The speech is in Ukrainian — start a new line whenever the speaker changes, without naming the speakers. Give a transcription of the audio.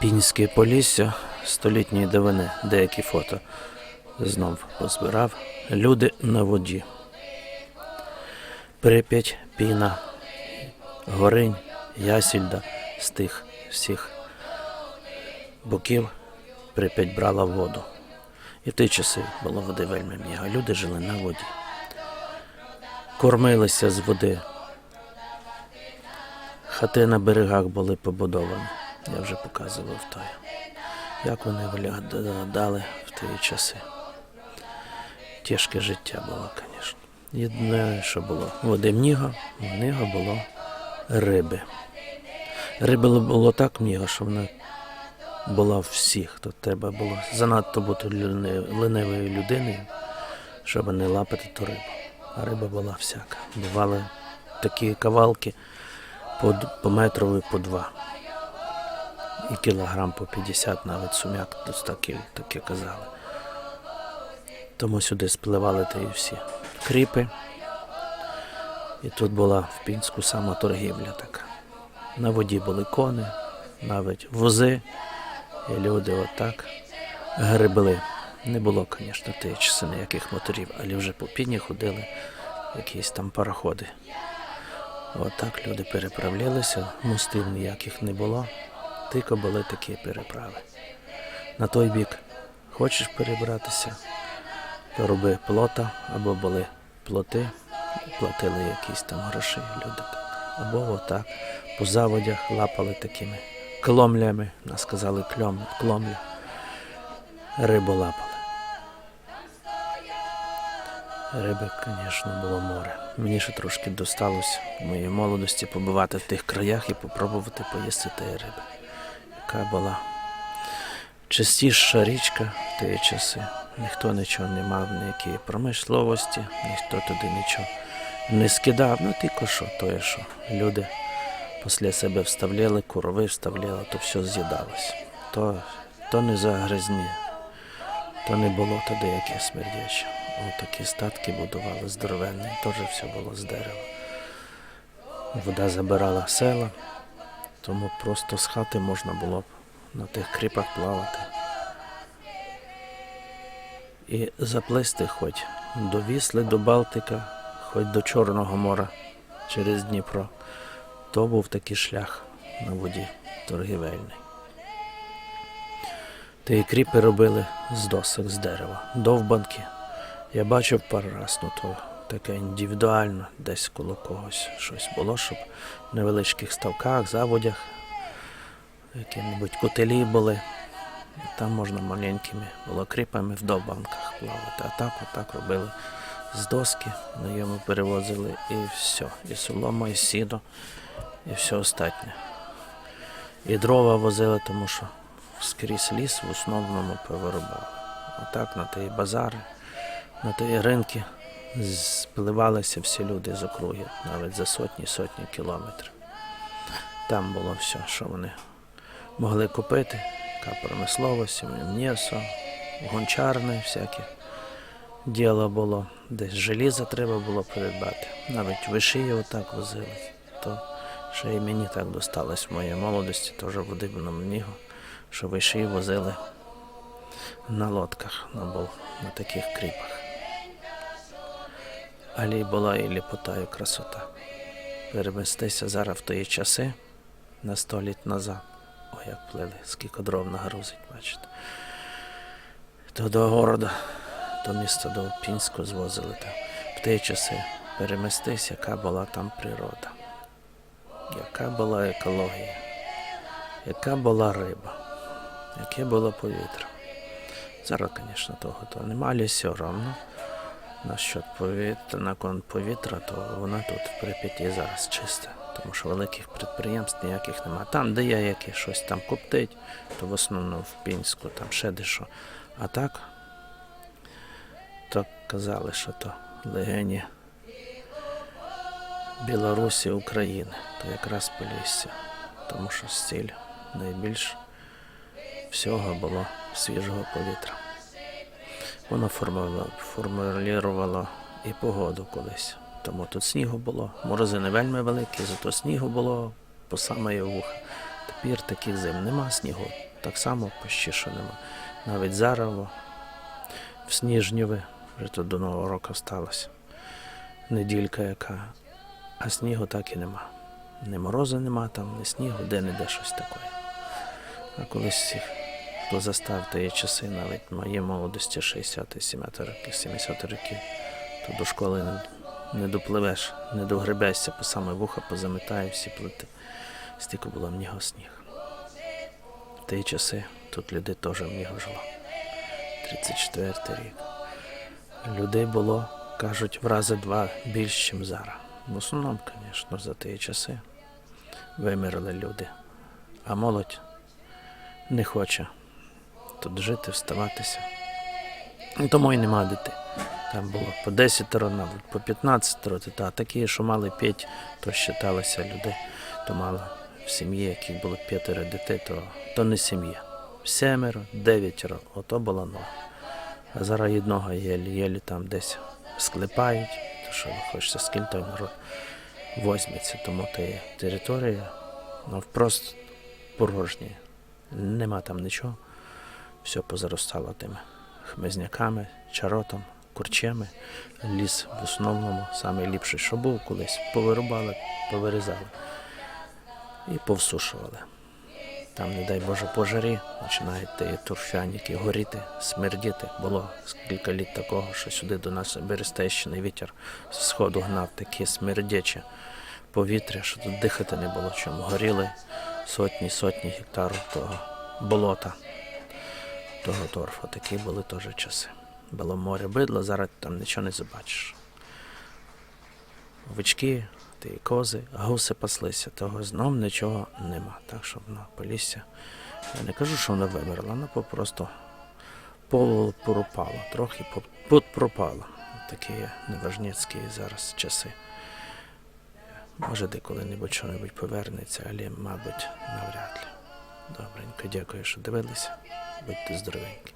Пінське Полісся столітньої давини, деякі фото знов позбирав. Люди на воді. Прип'ять, піна, горинь, ясільда з тих всіх боків Прип'ять брала воду. І в ті часи було води вельми много. Люди жили на воді. Кормилися з води. Хати на берегах були побудовані. Я вже показував той. Як вони виглядали в ті часи. Тяжке життя було, звісно. Єдине, що було, води много, много було риби. Риби було так много, що вона була в всіх. То треба було занадто бути ленивою людиною, щоб не лапати ту рибу. А риба була всяка. Бували такі кавалки по, по метрові по два. І кілограм по 50, навіть сум'як до 100 кіл, таке казали. Тому сюди спливали та і всі кріпи. І тут була в Пінську сама торгівля така. На воді були кони, навіть вози, і люди отак гребли. Не було, звісно, тієї часи ніяких моторів, але вже по піні ходили якісь там пароходи. Отак люди переправлялися, мостів ніяких не було, тільки були такі переправи. На той бік хочеш перебратися, то роби плота або були плоти, платили якісь там гроші люди. Або отак по заводях лапали такими кломлями, нас сказали кльом, кломля, рибу лапали. Риби, звісно, було море. Мені ще трошки досталося в моїй молодості побувати в тих краях і попробувати поїсти тієї риби, яка була чистіша річка в ті часи. Ніхто нічого не мав, ніякої промисловості, ніхто туди нічого не скидав. Ну тільки що, то що. Люди після себе вставляли, корови вставляли, то все з'їдалося. То, то не загризні, то не було туди яке смердяче. Отакі статки будували здоровенні, теж все було з дерева. Вода забирала села, тому просто з хати можна було б на тих кріпах плавати. І заплисти хоч до Вісли, до Балтика, хоч до Чорного моря через Дніпро. То був такий шлях на воді торгівельний. Та і кріпи робили з досок, з дерева, довбанки. Я бачив пару раз, ну то таке індивідуально, десь коло когось щось було, щоб в невеличких ставках, заводях, які-небудь котелі були. Там можна маленькими було кріпами в довбанках плавати. А так, отак робили з доски, на йому перевозили і все. І солома, і сіно, і все остатнє. І дрова возили, тому що скрізь ліс в основному повирубали. Отак на ті базари, на ті ринки спливалися всі люди з округи, навіть за сотні сотні кілометрів. Там було все, що вони могли купити, яка промисловість, м'ясо, гончарне всяке діло було. Десь желізо треба було придбати. Навіть вишиї отак возили. То ще і мені так досталось в моїй молодості, теж на мені, що вишиї возили на лодках, на, на таких кріпах. Але й була і ліпота, і красота. Перевестися зараз в тої часи на сто літ назад. Ой, як плили, скільки дров нагрузить, бачите. То до города, до міста до Пінську звозили там. В ті часи переместись, яка була там природа, яка була екологія, яка була риба, яке було повітря. Зараз, звісно, того то немає, але все одно. Насчет повітря, на кон повітря, то вона тут в Прип'яті зараз чиста. Тому що великих підприємств ніяких немає. Там, де є яке щось там коптить, то в основному в Пінську, там ще дещо. А так, то казали, що то легені Білорусі, України, то якраз Полісся. Тому що стіль найбільш всього було свіжого повітря. Воно формулювало, формулювало і погоду колись. Тому тут снігу було. Морози не вельми великі, зато снігу було по самої вуха. Тепер таких зим нема снігу. так само почти що нема. Навіть зараз в Сніжнєві, вже тут до Нового року сталося. Неділька яка, а снігу так і нема. Ні морозу нема там, ні снігу, де-не-де щось таке. А колись всіх, хто застав ті часи, навіть моїй молодості 60-70 років, 70 років, то до школи не, не допливеш, не догребешся, по саме вуха позамитає всі плити. Стільки було в нього сніг. В ті часи тут людей теж в нього жило. 34 рік. Людей було, кажуть, в рази два більше, ніж зараз. В основному, звісно, за ті часи вимерли люди. А молодь не хоче тут жити, вставатися. І Тому і нема дітей. Там було по 10 навіть по 15 років, а такі, що мали 5, то вважалися люди, то мали в сім'ї, яких було п'ятеро дітей, то, то не сім'я. Семеро, дев'ятеро, ото була норма. А зараз одного єлі-єлі там десь склепають, то що хочете, скільки народ возьметься, тому та є територія, ну просто порожня. Нема там нічого. Все позаростало тими хмизняками, чаротом, курчами. Ліс в основному найліпший, що був колись. Повирубали, повирізали і повсушували. Там, не дай Боже, пожарі, починають ті турфяніки горіти, смердіти. Було кілька літ такого, що сюди до нас Берестейщини вітер з сходу гнав таке смердяче повітря, що тут дихати не було чому. Горіли сотні, сотні гектарів того болота, того торфу. Такі були теж часи. Було море бидла, зараз там нічого не побачиш. Овечки, ті кози, гуси паслися, того знов нічого нема. Так що воно полісся. Я не кажу, що воно вимерло, воно попросту пропало, трохи пропало. Такі неважніцькі зараз часи. Може, де-коли-небудь що-небудь повернеться, але, мабуть, навряд ли. Добренько, дякую, що дивилися. Будьте здоровенькі.